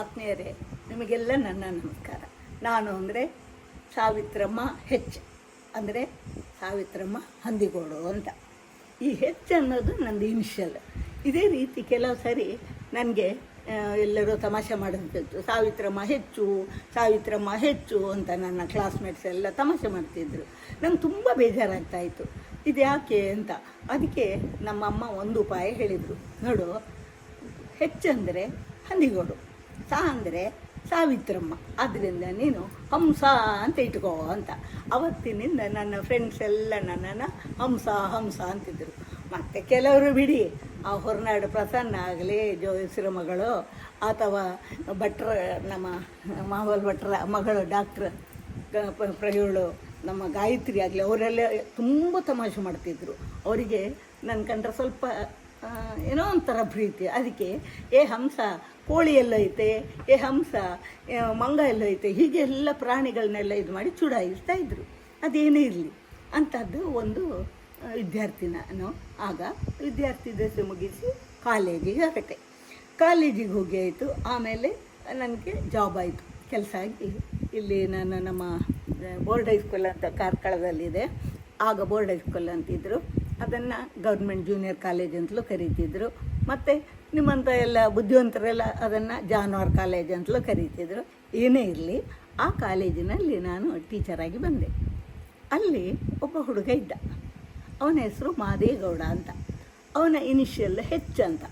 ಆತ್ಮೀಯರೇ, ನಿಮಗೆಲ್ಲ ನನ್ನ ನಮಸ್ಕಾರ. ನಾನು ಅಂದರೆ ಸಾವಿತ್ರಮ್ಮ ಹೆಚ್, ಅಂದರೆ ಸಾವಿತ್ರಮ್ಮ ಹಂದಿಗೋಡು ಅಂತ. ಈ ಹೆಚ್ ಅನ್ನೋದು ನಂದು ಇನಿಷಿಯಲ್ ಇದೇ ರೀತಿ ಕೆಲವು ಸರಿ ನನಗೆ ಎಲ್ಲರೂ ತಮಾಷೆ ಮಾಡುವಂಥದ್ದು ಸಾವಿತ್ರಮ್ಮ ಹೆಚ್ಚು ಸಾವಿತ್ರಮ್ಮ ಹೆಚ್ಚು ಅಂತ ನನ್ನ ಕ್ಲಾಸ್ಮೇಟ್ಸ್ ಎಲ್ಲ ತಮಾಷೆ ಮಾಡ್ತಿದ್ರು. ನಂಗೆ ತುಂಬ ಬೇಜಾರಾಗ್ತಾಯಿತ್ತು. ಇದು ಯಾಕೆ ಅಂತ. ಅದಕ್ಕೆ ನಮ್ಮಮ್ಮ ಒಂದು ಉಪಾಯ ಹೇಳಿದರು. ನೋಡು ಹೆಚ್ಚಂದರೆ ಹಂದಿಗೋಡು. ಸಾ ಅಂದರೆ ಸಾವಿತ್ರಮ್ಮ. ಆದ್ದರಿಂದ ನೀನು ಹಂಸ ಅಂತ ಇಟ್ಕೋ ಅಂತ. ಅವತ್ತಿನಿಂದ ನನ್ನ ಫ್ರೆಂಡ್ಸ್ ಎಲ್ಲ ನನ್ನನ್ನು ಹಂಸ ಹಂಸ ಅಂತಿದ್ದರು ಮತ್ತು ಕೆಲವರು ಬಿಡಿ, ಆ ಹೊರನಾಡು ಪ್ರಸನ್ನ ಆಗಲಿ ಜೋಯಿಸ್ರ ಮಗಳು, ಅಥವಾ ಭಟ್ರ, ನಮ್ಮ ಮಾವಲ್ ಭಟ್ರ ಮಗಳು ಡಾಕ್ಟ್ರ್ ಪ್ರಯೋಳು ನಮ್ಮ ಗಾಯತ್ರಿ ಆಗಲಿ, ಅವರೆಲ್ಲ ತುಂಬ ತಮಾಷೆ ಮಾಡ್ತಿದ್ರು. ಅವರಿಗೆ ನನ್ನ ಕಂಡ್ರೆ ಸ್ವಲ್ಪ ಏನೋ ಒಂಥರ ಪ್ರೀತಿ. ಅದಕ್ಕೆ ಏ ಹಂಸ ಕೋಳಿ ಎಲ್ಲೈತೆ ಏ ಹಂಸ ಮಂಗ ಎಲ್ಲೈತೆ ಹೀಗೆಲ್ಲ ಪ್ರಾಣಿಗಳನ್ನೆಲ್ಲ ಇದು ಮಾಡಿ ಚುಡಾಯಿಸ್ತಾ ಇದ್ರು. ಅದೇನೇ ಇರಲಿ. ಅಂಥದ್ದು ಒಂದು ಆ, ವಿದ್ಯಾರ್ಥಿ ನಾನು. ಆಗ ವಿದ್ಯಾರ್ಥಿ ದಶೆ ಮುಗಿಸಿ ಕಾಲೇಜಿಗೆ ಹೊರಟೆ. ಕಾಲೇಜಿಗೆ ಹೋಗಿ ಆಯಿತು. ಆಮೇಲೆ ನನಗೆ ಜಾಬ್ ಆಯಿತು. ಕೆಲಸ ಆಗಿ ಇಲ್ಲಿ ನಾನು ನಮ್ಮ ಬೋರ್ಡ್ ಹೈಸ್ಕೂಲ್ ಅಂತ ಕಾರ್ಕಳದಲ್ಲಿದೆ. ಆಗ ಬೋರ್ಡ್ ಹೈಸ್ಕೂಲ್ ಅಂತಿದ್ರು. ಅದನ್ನು ಗೌರ್ಮೆಂಟ್ ಜೂನಿಯರ್ ಕಾಲೇಜ್ ಅಂತಲೂ ಕರೀತಿದ್ರು. ಮತ್ತು ನಿಮ್ಮಂಥ ಎಲ್ಲ ಬುದ್ಧಿವಂತರೆಲ್ಲ ಅದನ್ನು ಜಾನುವಾರು ಕಾಲೇಜ್ ಅಂತಲೂ ಕರೀತಿದ್ರು. ಏನೇ ಇರಲಿ, ಆ ಕಾಲೇಜಿನಲ್ಲಿ ನಾನು ಟೀಚರಾಗಿ ಬಂದೆ. ಅಲ್ಲಿ ಒಬ್ಬ ಹುಡುಗ ಇದ್ದ. ಅವನ ಹೆಸರು ಮಾದೇಗೌಡ ಅಂತ. ಅವನ ಇನಿಷಿಯಲ್ ಹೆಚ್ ಅಂತ.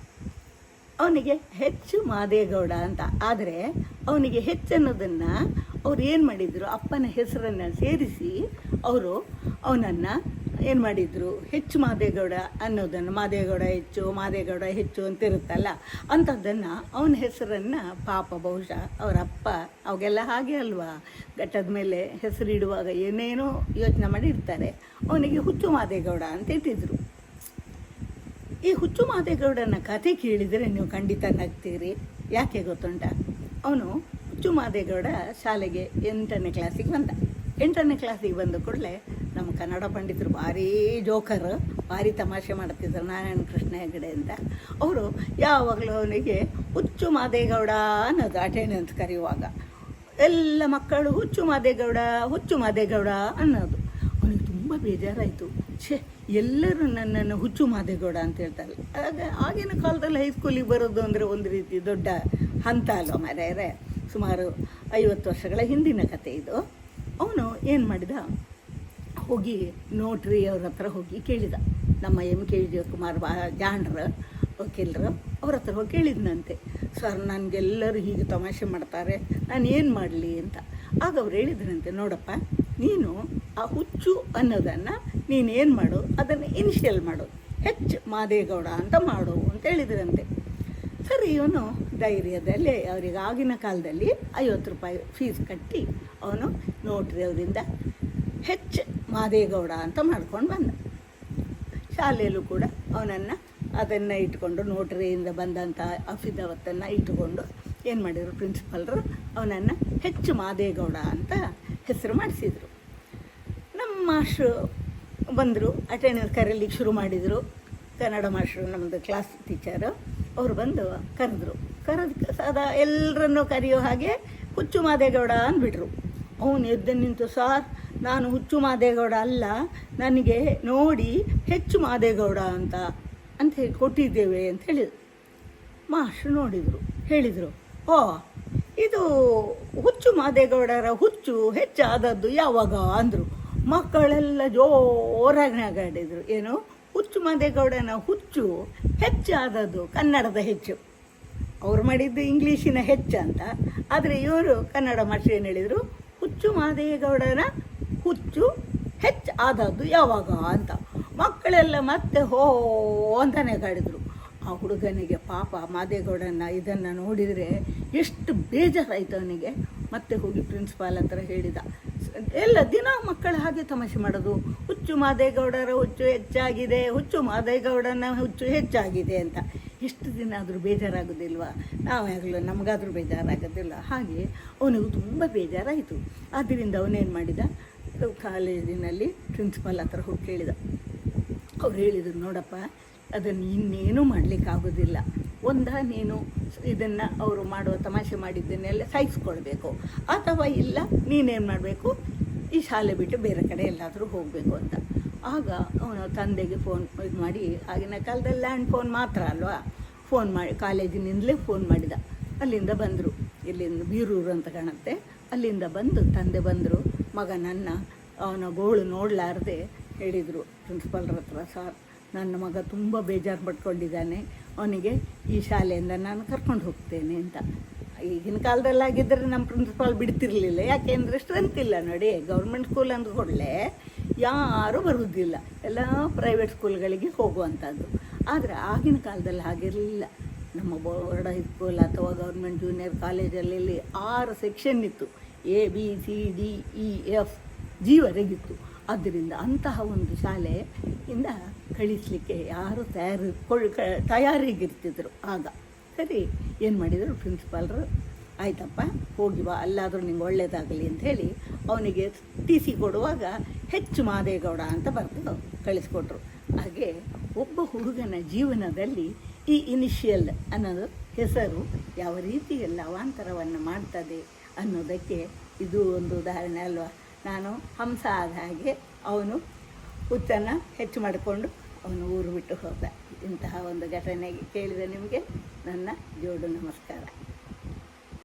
ಅವನಿಗೆ ಹೆಚ್ಚು ಮಾದೇಗೌಡ ಅಂತ. ಆದರೆ ಅವನಿಗೆ ಹೆಚ್ಚನ್ನೋದನ್ನು ಅವ್ರು ಏನು ಮಾಡಿದರು? ಅಪ್ಪನ ಹೆಸರನ್ನು ಸೇರಿಸಿ, ಅವರು ಅವನನ್ನು ಏನು ಮಾಡಿದರು? ಹೆಚ್ಚು ಮಾದೇಗೌಡ ಅನ್ನೋದನ್ನು, ಮಾದೇಗೌಡ ಹೆಚ್ಚು ಮಾದೇಗೌಡ ಹೆಚ್ಚು ಅಂತ ಇರುತ್ತಲ್ಲ ಅಂಥದ್ದನ್ನು ಅವನ ಹೆಸರನ್ನು ಪಾಪ ಬಹುಶಃ ಅವರ ಅಪ್ಪ ಅವಾಗೆಲ್ಲ ಹಾಗೆ ಅಲ್ವಾ? ಘಟ್ಟದ ಮೇಲೆ ಹೆಸರಿಡುವಾಗ ಏನೇನೋ ಯೋಚನೆ ಮಾಡಿ ಇರ್ತಾರೆ ಅವನಿಗೆ ಹುಚ್ಚು ಮಾದೇಗೌಡ ಅಂತ ಇಟ್ಟಿದ್ರು. ಈ ಹುಚ್ಚು ಮಾದೇಗೌಡನ ಕಥೆ ಕೇಳಿದರೆ ನೀವು ಖಂಡಿತ ನಗ್ತೀರಿ. ಯಾಕೆ ಗೊತ್ತುಂಟ? ಅವನು ಹುಚ್ಚು ಮಾದೇಗೌಡ ಶಾಲೆಗೆ ಎಂಟನೇ ಕ್ಲಾಸಿಗೆ ಬಂದ. ಎಂಟನೇ ಕ್ಲಾಸಿಗೆ ಬಂದ ಕೂಡಲೇ ನಮ್ಮ ಕನ್ನಡ ಪಂಡಿತರು ಭಾರಿ ಜೋಕರ್, ಭಾರಿ ತಮಾಷೆ ಮಾಡ್ತಿದ್ರು, ನಾರಾಯಣ ಕೃಷ್ಣ ಹೆಗಡೆ ಅಂತ. ಅವರು ಯಾವಾಗಲೂ ಅವನಿಗೆ ಹುಚ್ಚು ಮಾದೇಗೌಡ ಅನ್ನೋದು ಅಂತ ಕರೆಯುವಾಗ. ಎಲ್ಲ ಮಕ್ಕಳು ಹುಚ್ಚು ಮಾದೇಗೌಡ ಹುಚ್ಚು ಮಾದೇಗೌಡ ಅನ್ನೋದು. ಅವನಿಗೆ ತುಂಬ ಬೇಜಾರಾಯಿತು. ಛೇ, ಎಲ್ಲರೂ ನನ್ನನ್ನು ಹುಚ್ಚು ಮಾದೇಗೌಡ ಅಂತ ಹೇಳ್ತಾರೆ. ಆಗ ಆಗಿನ ಕಾಲದಲ್ಲಿ ಹೈಸ್ಕೂಲಿಗೆ ಬರೋದು ಅಂದರೆ ಒಂದು ರೀತಿ ದೊಡ್ಡ ಹಂತ ಅಲ್ವ ಮರ್ಯಾರೆ ಸುಮಾರು ಐವತ್ತು ವರ್ಷಗಳ ಹಿಂದಿನ ಕತೆ ಇದು. ಅವನು ಏನು ಮಾಡಿದ? ಹೋಗಿ ನೋಟ್ರಿ ಅವ್ರ ಹತ್ರ ಹೋಗಿ ಕೇಳಿದ. ನಮ್ಮ ಎಂ ಕೆ ವಿಜಯಕುಮಾರ್ ಬಾ ಜಾಂಡ್ರ ವಕೀಲರು, ಅವ್ರ ಹತ್ರ ಹೋಗಿ ಕೇಳಿದ್ನಂತೆ. ಸರ್, ನನಗೆಲ್ಲರೂ ಹೀಗೆ ತಮಾಷೆ ಮಾಡ್ತಾರೆ, ನಾನು ಏನು ಮಾಡಲಿ ಅಂತ. ಆಗ ಅವ್ರು ಹೇಳಿದ್ರಂತೆ, ನೋಡಪ್ಪ, ನೀನು ಆ ಹುಚ್ಚು ಅನ್ನೋದನ್ನು ನೀನೇನು ಮಾಡು, ಅದನ್ನು ಇನಿಷಿಯಲ್ ಮಾಡು ಹೆಚ್ಚು ಮಾದೇಗೌಡ ಅಂತ ಮಾಡು ಅಂತ ಹೇಳಿದ್ರಂತೆ. ಸರಿ, ಇವನು ಧೈರ್ಯದಲ್ಲಿ, ಅವರಿಗೆ ಆಗಿನ ಕಾಲದಲ್ಲಿ ಐವತ್ತು ರೂಪಾಯಿ ಫೀಸ್ ಕಟ್ಟಿ, ಅವನು ನೋಟ್ರಿ ಅವರಿಂದ ಹೆಚ್ಚು ಮಾದೇಗೌಡ ಅಂತ ಮಾಡ್ಕೊಂಡು ಬಂದ. ಶಾಲೆಯಲ್ಲೂ ಕೂಡ ಅವನನ್ನು ಅದನ್ನು ಇಟ್ಕೊಂಡು ನೋಟ್ರಿಯಿಂದ ಬಂದಂಥ ಅಫಿದಾವತ್ತನ್ನು ಇಟ್ಟುಕೊಂಡು ಏನು ಮಾಡಿದರು ಪ್ರಿನ್ಸಿಪಲ್ರು ಅವನನ್ನು ಹೆಚ್ಚು ಮಾದೇಗೌಡ ಅಂತ ಹೆಸರು ಮಾಡಿಸಿದರು. ನಮ್ಮ ಮಾಸ್ಟ್ರು ಬಂದರು ಅಟೆಂಡೆನ್ಸ್ ಕರೀಲಿಕ್ಕೆ ಶುರು ಮಾಡಿದರು. ಕನ್ನಡ ಮಾಸ್ಟ್ರು ನಮ್ಮದು ಕ್ಲಾಸ್ ಟೀಚರು ಅವರು ಬಂದು ಕರೆದ್ರು. ಕರೆದು ಸದಾ ಎಲ್ಲರನ್ನೂ ಕರೆಯೋ ಹಾಗೆ ಹುಚ್ಚು ಮಾದೇಗೌಡ ಅಂದ್ಬಿಟ್ರು. ಅವನು ಎದ್ದು ನಿಂತು, ಸಾರ್ ನಾನು ಹುಚ್ಚು ಮಾದೇಗೌಡ ಅಲ್ಲ, ನನಗೆ ನೋಡಿ ಹೆಚ್ಚು ಮಾದೇಗೌಡ ಅಂತ ಅಂತ ಹೇಳಿ ಕೊಟ್ಟಿದ್ದೇವೆ ಅಂತ ಹೇಳಿದರು. ಮಾಸ್ಟ್ರು ನೋಡಿದರು, ಹೇಳಿದರು, ಓ, ಇದು ಹುಚ್ಚು ಮಾದೇಗೌಡರ ಹುಚ್ಚು ಹೆಚ್ಚಾದದ್ದು ಯಾವಾಗ ಅಂದರು. ಮಕ್ಕಳೆಲ್ಲ ಜೋರಾಗಿ ನಗಾಡಿದರು, ಏನು, ಹುಚ್ಚು ಮಾದೇಗೌಡನ ಹುಚ್ಚು ಹೆಚ್ಚಾದದ್ದು ಕನ್ನಡದ ಹೆಚ್ಚು. ಅವ್ರು ಮಾಡಿದ್ದು ಇಂಗ್ಲೀಷಿನ ಹೆಚ್ಚು ಅಂತ. ಆದರೆ ಇವರು ಕನ್ನಡ ಮಾಷ್ಟ್ರು ಏನು ಹೇಳಿದರು, ಹುಚ್ಚು ಮಾದೇಗೌಡನ ಹುಚ್ಚು ಹೆಚ್ಚು ಆದದ್ದು ಯಾವಾಗ ಅಂತ. ಮಕ್ಕಳೆಲ್ಲ ಮತ್ತೆ ಹೋ ಅಂತಾನೆ ಕಾಡಿದ್ರು. ಆ ಹುಡುಗನಿಗೆ ಪಾಪ ಮಾದೇಗೌಡನ ಇದನ್ನು ನೋಡಿದರೆ ಎಷ್ಟು ಬೇಜಾರಾಯಿತು ಅವನಿಗೆ. ಮತ್ತೆ ಹೋಗಿ ಪ್ರಿನ್ಸಿಪಾಲ್ ಹತ್ರ ಹೇಳಿದ, ಎಲ್ಲ ದಿನ ಮಕ್ಕಳು ಹಾಗೆ ತಮಾಷೆ ಮಾಡೋದು. ಹುಚ್ಚು ಮಾದೇಗೌಡರ ಹುಚ್ಚು ಹೆಚ್ಚಾಗಿದೆ, ಹುಚ್ಚು ಮಾದೇಗೌಡನ ಹುಚ್ಚು ಹೆಚ್ಚಾಗಿದೆ ಅಂತ. ಎಷ್ಟು ದಿನ ಆದರೂ ಬೇಜಾರಾಗೋದಿಲ್ವ? ನಾವಾಗಲೂ ನಮಗಾದರೂ ಬೇಜಾರಾಗೋದಿಲ್ಲ. ಹಾಗೆ ಅವನಿಗೂ ತುಂಬ ಬೇಜಾರಾಯಿತು. ಆದ್ದರಿಂದ ಅವನೇನು ಮಾಡಿದ ಕಾಲೇಜಿನಲ್ಲಿ ಪ್ರಿನ್ಸಿಪಾಲ್ ಹತ್ರ ಹೋಗಿ ಕೇಳಿದ. ಅವ್ರು ಹೇಳಿದರು, ನೋಡಪ್ಪ, ಅದನ್ನು ಇನ್ನೇನು ಮಾಡಲಿಕ್ಕಾಗೋದಿಲ್ಲ ಒಂದ ನೀನು ಇದನ್ನು ಅವರು ಮಾಡುವ ತಮಾಷೆ ಮಾಡಿದ್ದನ್ನೆಲ್ಲ ಸಹಿಸ್ಕೊಳ್ಬೇಕು. ಅಥವಾ ಇಲ್ಲ, ನೀನೇನು ಮಾಡಬೇಕು? ಈ ಶಾಲೆ ಬಿಟ್ಟು ಬೇರೆ ಕಡೆ ಎಲ್ಲಾದರೂ ಹೋಗಬೇಕು ಅಂತ. ಆಗ ಅವನು ತಂದೆಗೆ ಫೋನ್ ಇದು ಮಾಡಿ, ಆಗಿನ ಕಾಲದಲ್ಲಿ ಲ್ಯಾಂಡ್ ಫೋನ್ ಮಾತ್ರ ಅಲ್ವಾ? ಫೋನ್ ಮಾಡಿ, ಕಾಲೇಜಿನಿಂದಲೇ ಫೋನ್ ಮಾಡಿದ. ಅಲ್ಲಿಂದ ಬಂದರು. ಇಲ್ಲಿಂದ ಬೀರೂರು ಅಂತ ಕಾಣುತ್ತೆ. ಅಲ್ಲಿಂದ ಬಂದು ತಂದೆ ಬಂದರು. ಮಗ ನನ್ನ, ಅವನ ಗೋಳು ನೋಡಲಾರ್ದೆ ಹೇಳಿದರು ಪ್ರಿನ್ಸಿಪಾಲ್ರ ಹತ್ರ, ಸರ್, ನನ್ನ ಮಗ ತುಂಬ ಬೇಜಾರು ಪಟ್ಕೊಂಡಿದ್ದಾನೆ, ಅವನಿಗೆ ಈ ಶಾಲೆಯಿಂದ ನಾನು ಕರ್ಕೊಂಡು ಹೋಗ್ತೇನೆ ಅಂತ. ಈಗಿನ ಕಾಲದಲ್ಲಾಗಿದ್ದರೆ ನಮ್ಮ ಪ್ರಿನ್ಸಿಪಾಲ್ ಬಿಡ್ತಿರ್ಲಿಲ್ಲ. ಯಾಕೆಂದರೆ ಸ್ಟ್ರೆಂತ್ ಇಲ್ಲ ನೋಡಿ ಗೌರ್ಮೆಂಟ್ ಸ್ಕೂಲ್ ಅಂದ ಕೂಡಲೇ ಯಾರೂ ಬರುವುದಿಲ್ಲ ಎಲ್ಲ ಪ್ರೈವೇಟ್ ಸ್ಕೂಲ್ಗಳಿಗೆ ಹೋಗುವಂಥದ್ದು. ಆದರೆ ಆಗಿನ ಕಾಲದಲ್ಲಿ ಹಾಗಿರಲಿಲ್ಲ. ನಮ್ಮ ಬೋರ್ಡ್ ಹೈಸ್ಕೂಲ್ ಅಥವಾ ಗೌರ್ಮೆಂಟ್ ಜೂನಿಯರ್ ಕಾಲೇಜಲ್ಲಿ ಆರು ಸೆಕ್ಷನ್ ಇತ್ತು. A B C D E F ಜೀವರೆಗಿತ್ತು ಆದ್ದರಿಂದ ಅಂತಹ ಒಂದು ಶಾಲೆಯಿಂದ ಕಳಿಸಲಿಕ್ಕೆ ಯಾರು ತಯಾರಿ, ಕೊಳ್ಳ ತಯಾರಿಗಿರ್ತಿದ್ರು. ಆಗ ಸರಿ, ಏನು ಮಾಡಿದರು? ಪ್ರಿನ್ಸಿಪಾಲ್ರು ಆಯ್ತಪ್ಪ, ಹೋಗಿ ಬಾ, ಅಲ್ಲಾದರೂ ನಿಂಗೆ ಒಳ್ಳೆಯದಾಗಲಿ ಅಂಥೇಳಿ ಅವನಿಗೆ ಟಿ ಸಿ ಕೊಡುವಾಗ ಹೆಚ್ಚು ಮಾದೇಗೌಡ ಅಂತ ಬರೆದು ಕಳಿಸ್ಕೊಟ್ರು. ಹಾಗೆ ಒಬ್ಬ ಹುಡುಗನ ಜೀವನದಲ್ಲಿ ಈ ಇನಿಷಿಯಲ್ ಅನ್ನೋದು ಹೆಸರು ಯಾವ ರೀತಿ ಲವಾಂತರವನ್ನು ಮಾಡ್ತದೆ ಅನ್ನೋದಕ್ಕೆ ಇದು ಒಂದು ಉದಾಹರಣೆ ಅಲ್ವಾ? ನಾನು ಹಂಸ ಆದ ಹಾಗೆ ಅವನು ಹುಚ್ಚನ್ನು ಹೆಚ್ಚು ಮಾಡಿಕೊಂಡು ಅವನು ಊರು ಬಿಟ್ಟು ಹೋದ. ಇಂತಹ ಒಂದು ಘಟನೆ ಕೇಳಿದ ನಿಮಗೆ ನನ್ನ ಜೋಡು ನಮಸ್ಕಾರ.